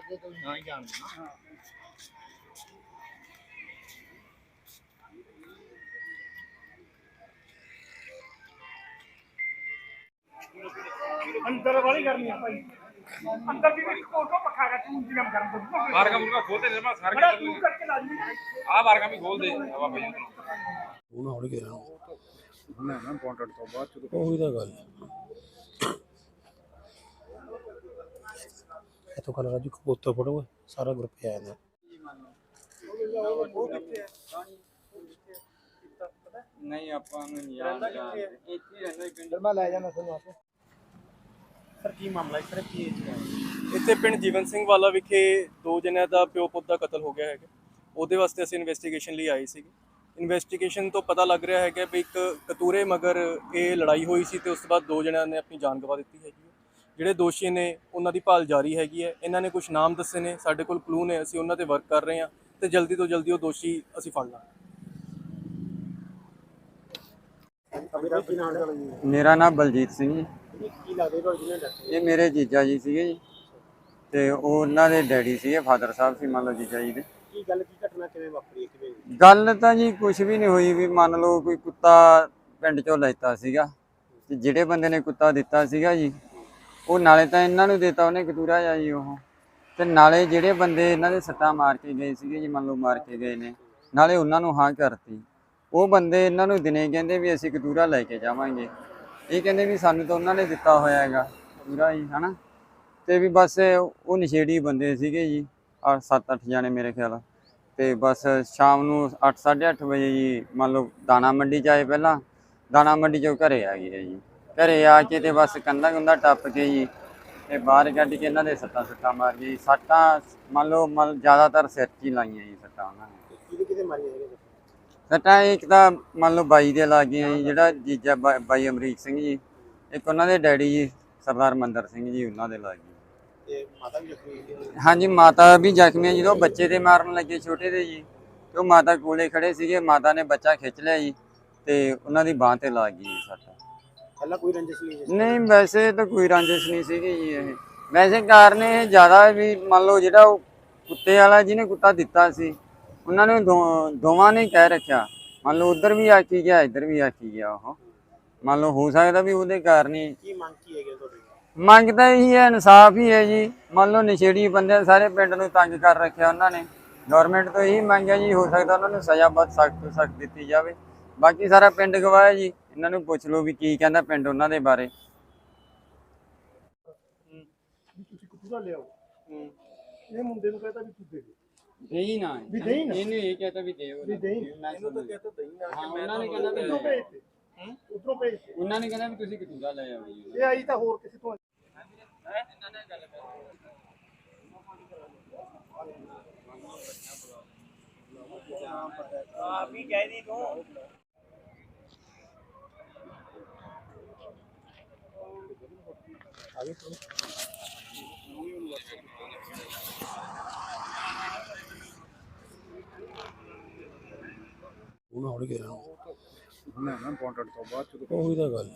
ਕਰਦੇ ਤੁਸੀਂ ਨਾ ਹੀ ਜਾਣਦੇ ਨਾ। ਅੰਦਰ ਵਾਲੀ ਕਰਨੀ ਆ ਭਾਈ। ਅੰਦਰ ਦੀ ਵੀ ਕੋਟੋ ਪੱਖਾ ਕਰ ਤੂੰ ਇੰਤਜ਼ਾਮ ਕਰ ਦੋ ਬਾਰਗਾ ਮੁਰਗਾ ਖੋਲਦੇ ਨੇ ਮੈਂ ਸਾਰ ਬੜਾ ਤੂੰ ਕਰਕੇ ਲਾ ਜੀ ਆ ਬਾਰਗਾ ਵੀ ਖੋਲ ਦੇ। ਹਵਾ ਪਈ ਉਹਨੂੰ ਉਹਨਾਂ ਹੌਲੀ ਗਿਆ ਨਾ ਨਾ ਕੰਟੈਕਟ ਤੋਂ ਬਾਅਦ ਚ ਉਹੀ ਤਾਂ ਗੱਲ। ਤਾਂ ਕੱਲ ਰਾਜੂ ਕਬੂਤਰ ਫੜੋ ਸਾਰਾ ਗਰੁੱਪ ਆਇਆ ਨੇ ਨਹੀਂ ਆਪਾਂ ਨੂੰ ਨਹੀਂ ਯਾਦ ਇੱਥੇ ਹੀ ਰਹਿੰਦਾ ਸੀ ਪਿੰਡ ਮੈਂ ਲੈ ਜਾਣਾ ਤੁਹਾਨੂੰ ਆਪੇ ਸਰ ਕੀ ਮਾਮਲਾ ਹੈ? ਸਰ ਕੀ ਹੈ? ਇੱਥੇ ਪਿੰਡ ਜੀਵਨ ਸਿੰਘ ਵਾਲਾ ਵਿਖੇ ਦੋ ਜਣਿਆਂ ਦਾ ਪਿਓ ਪੁੱਤ ਦਾ ਕਤਲ ਹੋ ਗਿਆ ਹੈਗਾ। ਉਹਦੇ ਵਾਸਤੇ ਅਸੀਂ ਇਨਵੈਸਟੀਗੇਸ਼ਨ ਲਈ ਆਏ ਸੀਗੇ। ਇਨਵੈਸਟੀਗੇਸ਼ਨ ਤੋਂ ਪਤਾ ਲੱਗ ਰਿਹਾ ਹੈਗਾ ਵੀ ਇੱਕ ਕਤੂਰੇ ਮਗਰ ਇਹ ਲੜਾਈ ਹੋਈ ਸੀ ਤੇ ਉਸ ਤੋਂ ਬਾਅਦ ਦੋ ਜਣਿਆਂ ਨੇ ਆਪਣੀ ਜਾਨ ਗਵਾ ਦਿੱਤੀ ਹੈਗੀ ਹੈ। ਜਿਹੜੇ ਦੋਸ਼ੀ ਨੇ ਉਹਨਾਂ ਦੀ ਭਾਲ ਜਾਰੀ ਹੈਗੀ ਹੈ। ਇਹਨਾਂ ਨੇ ਕੁਝ ਨਾਮ ਦੱਸੇ ਨੇ ਸਾਡੇ ਕੋਲ ਕਲੂ ਨੇ ਅਸੀਂ ਉਹਨਾਂ ਤੇ ਵਰਕ ਕਰ ਰਹੇ ਹਾਂ ਤੇ ਜਲਦੀ ਤੋਂ ਜਲਦੀ ਉਹ ਦੋਸ਼ੀ ਅਸੀਂ ਫੜ ਲਾਂਗੇ। ਮੇਰਾ ਨਾਮ ਬਲਜੀਤ ਸਿੰਘ ਜੀ ਇਹ ਮੇਰੇ ਜੀਜਾ ਜੀ ਸੀਗੇ ਜੀ। ਤੇ ਉਹ ਉਹਨਾਂ ਦੇ ਡੈਡੀ ਸੀਗੇ ਫਾਦਰ ਸਾਹਿਬ ਸੀ ਮੰਨ ਲਓ ਜੀਜਾ ਜੀ ਦੇ। ਕੀ ਗੱਲ ਕੀ ਘਟਨਾ ਕਿਵੇਂ ਵਾਪਰੀ ਹੈ ਕਿਵੇਂ ਗੱਲ ਤਾਂ ਜੀ ਕੁਝ ਵੀ ਨਹੀਂ ਹੋਈ ਵੀ ਮੰਨ ਲਓ ਕੋਈ ਕੁੱਤਾ ਪਿੰਡ ਚੋਂ ਲੈਤਾ ਸੀਗਾ। ਤੇ ਜਿਹੜੇ ਬੰਦੇ ਨੇ ਕੁੱਤਾ ਦਿੱਤਾ ਸੀਗਾ ਜੀ ਉਹ ਨਾਲੇ ਤਾਂ ਇਹਨਾਂ ਨੂੰ ਦੇਤਾ ਉਹਨੇ ਕਤੂਰਾ ਜਾ ਜੀ ਉਹ। ਤੇ ਨਾਲੇ ਜਿਹੜੇ ਬੰਦੇ ਇਹਨਾਂ ਦੇ ਸੱਟਾਂ ਮਾਰ ਕੇ ਗਏ ਸੀਗੇ ਜੀ, ਮੰਨ ਲਓ ਮਾਰ ਕੇ ਗਏ ਨੇ, ਨਾਲੇ ਉਹਨਾਂ ਨੂੰ ਹਾਂ ਕਰਤੀ। ਉਹ ਬੰਦੇ ਇਹਨਾਂ ਨੂੰ ਦਿਨੇ ਕਹਿੰਦੇ ਵੀ ਅਸੀਂ ਕਤੂਰਾ ਲੈ ਕੇ ਜਾਵਾਂਗੇ। ਇਹ ਕਹਿੰਦੇ ਵੀ ਸਾਨੂੰ ਤਾਂ ਉਹਨਾਂ ਨੇ ਦਿੱਤਾ ਹੋਇਆ ਹੈਗਾ ਪੂਰਾ ਹੀ ਹਨਾ? ਤੇ ਵੀ ਬਸ ਉਹ ਨਸ਼ੇੜੀ ਬੰਦੇ ਸੀਗੇ ਜੀ, ਆ 7-8 ਜਾਣੇ ਮੇਰੇ ਖਿਆਲ। ਤੇ ਬਸ ਸ਼ਾਮ ਨੂੰ 8-8:30 ਵਜੇ ਜੀ, ਮੰਨ ਲਓ ਦਾਣਾ ਮੰਡੀ ਚ ਆਏ ਪਹਿਲਾਂ, ਦਾਣਾ ਮੰਡੀ ਚੋਂ ਘਰੇ ਆ ਗਏ ਜੀ। ਘਰੇ ਆ ਕੇ ਤੇ ਬਸ ਕੰਧਾ ਕੰਧਾ ਟੱਪ ਕੇ ਜੀ ਤੇ ਬਾਹਰ ਕੱਢ ਕੇ ਇਹਨਾਂ ਦੇ ਸੱਟਾਂ ਸੁੱਟਾਂ ਮਾਰ ਗਈ ਸੱਟਾਂ ਮੰਨ ਲਓ ਮੰਨ ਜ਼ਿਆਦਾਤਰ ਸਿਰ 'ਚ ਹੀ ਲਾਈਆਂ ਜੀ ਸੱਟਾਂ ਉਹਨਾਂ ਨੇ। ਕਿਹਦੇ ਕਿਹਦੇ ਮਾਰੀ ਹੈਗੇ ਸੱਟਾਂ? ਇੱਕ ਤਾਂ ਮੰਨ ਲਓ ਬਾਈ ਦੇ ਲੱਗ ਗਈਆਂ ਜੀ ਜਿਹੜਾ ਜੀਜਾ ਬਾ- ਬਾਈ ਅਮਰੀਕ ਸਿੰਘ ਜੀ ਇੱਕ ਉਹਨਾਂ ਦੇ ਡੈਡੀ ਜੀ ਸਰਦਾਰ ਮੰਦਰ ਸਿੰਘ ਜੀ ਉਹਨਾਂ ਦੇ ਲੱਗ ਗਈ ਤੇ ਮਾਤਾ ਵੀ ਜ਼ਖਮੀ ਹੋਈ ਹਾਂਜੀ ਮਾਤਾ ਵੀ ਜ਼ਖਮੀ ਹੈ ਜਦੋਂ ਬੱਚੇ ਤੇ ਮਾਰਨ ਲੱਗੇ ਛੋਟੇ ਦੇ ਜੀ। ਤੇ ਉਹ ਮਾਤਾ ਕੋਲੇ ਖੜੇ ਸੀਗੇ ਮਾਤਾ ਨੇ ਬੱਚਾ ਖਿੱਚ ਲਿਆ ਜੀ ਤੇ ਉਹਨਾਂ ਦੀ ਬਾਹ ਤੇ ਲੱਗ ਗਈ ਜੀ ਸੱਟ। ਪਹਿਲਾਂ ਕੋਈ ਰੰਜਿਸ਼ ਨਹੀਂ ਨਹੀਂ ਵੈਸੇ ਤਾਂ ਕੋਈ ਰੰਜਿਸ਼ ਨਹੀਂ ਸੀਗੀ ਜੀ ਇਹ। ਵੈਸੇ ਕਾਰਨ ਇਹ ਜ਼ਿਆਦਾ ਵੀ ਮੰਨ ਲਓ ਜਿਹੜਾ ਉਹ ਕੁੱਤੇ ਵਾਲਾ ਜਿਹਨੇ ਕੁੱਤਾ ਦਿੱਤਾ ਸੀ ਉਹਨਾਂ ਨੇ ਦੋਵਾਂ ਨੇ ਕਹਿ ਰੱਖਿਆ। ਮੰਨ ਲਓ ਉਧਰ ਵੀ ਆਖੀ ਗਿਆ ਇੱਧਰ ਵੀ ਆਖੀ ਗਿਆ ਉਹ। ਮੰਨ ਲਓ ਹੋ ਸਕਦਾ ਵੀ ਉਹਦੇ ਕਾਰਨ ਹੀ ਕੀ ਮੰਗ ਕੀ ਹੈਗੇ ਤੁਹਾਡੀ? ਮੰਗ ਤਾਂ ਇਹੀ ਹੈ ਇਨਸਾਫ ਹੀ ਹੈ ਜੀ। ਮੰਨ ਲਓ ਨਸ਼ੇੜੀ ਬੰਦੇ ਸਾਰੇ ਪਿੰਡ ਨੂੰ ਤੰਗ ਕਰ ਰੱਖਿਆ ਉਹਨਾਂ ਨੇ। ਗਵਰਨਮੈਂਟ ਤੋਂ ਇਹੀ ਮੰਗ ਹੈ ਜੀ ਹੋ ਸਕਦਾ ਉਹਨਾਂ ਨੂੰ ਸਜ਼ਾ ਬਹੁਤ ਸਖਤ ਤੋਂ ਸਖਤ ਦਿੱਤੀ ਜਾਵੇ। ਬਾਕੀ ਸਾਰਾ ਪਿੰਡ ਗਵਾਹ ਹੈ ਜੀ। ਇਹਨਾਂ ਨੂੰ ਪੁੱਛ ਲਓ ਵੀ ਕੀ ਕਹਿੰਦਾ ਪਿੰਡ ਉਹਨਾਂ ਦੇ ਬਾਰੇ। ਤੁਸੀਂ ਕਤੂਰਾ ਲਿਆਓ। ਇਹ ਮੁੰਡੇ ਨੂੰ ਕਹਿੰਦਾ ਵੀ ਤੂੰ ਦੇ ਦੇ। ਦੇਈ ਨਾ। ਵੀ ਦੇਈ ਨਾ। ਇਹਨੇ ਇਹ ਕਹਤਾ ਵੀ ਦੇ ਵੀ ਦੇਈ ਇਹਨੂੰ ਤਾਂ ਕਹਤਾ ਦੇਈ ਨਾ ਹਾਂ ਉਹਨਾਂ ਨੇ ਕਹਿੰਦਾ ਵੀ ਉਧਰੋਂ ਲੈ। ਭੇਜ ਦੇ। ਉਧਰੋਂ ਭੇਜ ਦੇ। ਉਹਨਾਂ ਨੇ ਕਹਿੰਦਾ ਵੀ ਤੁਸੀਂ ਕਿਤੂਰਾ ਲੈ ਆਓ ਜੀ। ਇਹ ਆਈ ਤਾਂ ਹੋਰ ਕਿਸੇ ਤੋਂ ਆਪ ਹੀ ਕਹਿ ਦੀ ਤੂੰ। ਉਹਨਾਂ ਹੌਲੀ ਗਿਆ ਨਾ ਨਾ ਕੰਟੈਕਟ ਤੋਂ ਬਾਅਦ ਚ ਉਹੀ ਤਾਂ ਗੱਲ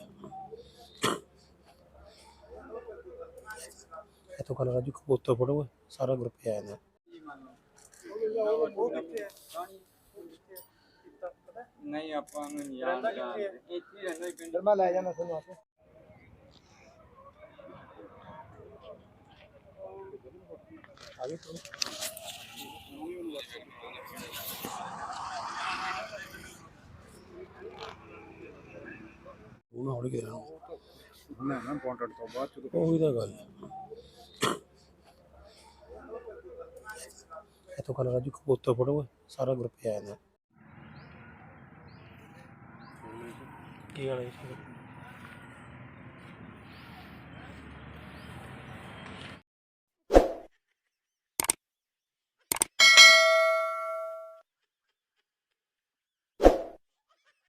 ਇਹ ਤਾਂ ਕੱਲ ਰਾਜੂ ਕਬੂਤਰ ਫੜੋ ਸਾਰਾ ਗਰੁੱਪ ਆਇਆ ਨੇ ਨਹੀਂ ਆਪਾਂ ਨੂੰ ਨਹੀਂ ਯਾਦ ਜਾਣਦੇ ਇੱਥੇ ਹੀ ਰਹਿੰਦਾ ਸੀ ਪਿੰਡ ਮੈਂ ਲੈ ਜਾਣਾ ਤੁਹਾਨੂੰ ਆਪੇ ਉਹਨਾਂ ਹੌਲੀ ਗਿਆ ਨਾ ਨਾ ਕੰਟੈਕਟ ਤੋਂ ਬਾਅਦ ਚ ਉਹੀ ਤਾਂ ਗੱਲ ਇਹ ਤਾਂ ਕੱਲ ਰਾਜੂ ਕਬੂਤਰ ਫੜੋ ਸਾਰਾ ਗਰੁੱਪ ਆਇਆ ਨੇ ਕੀ ਹਾਲ ਹੈ ਜੀ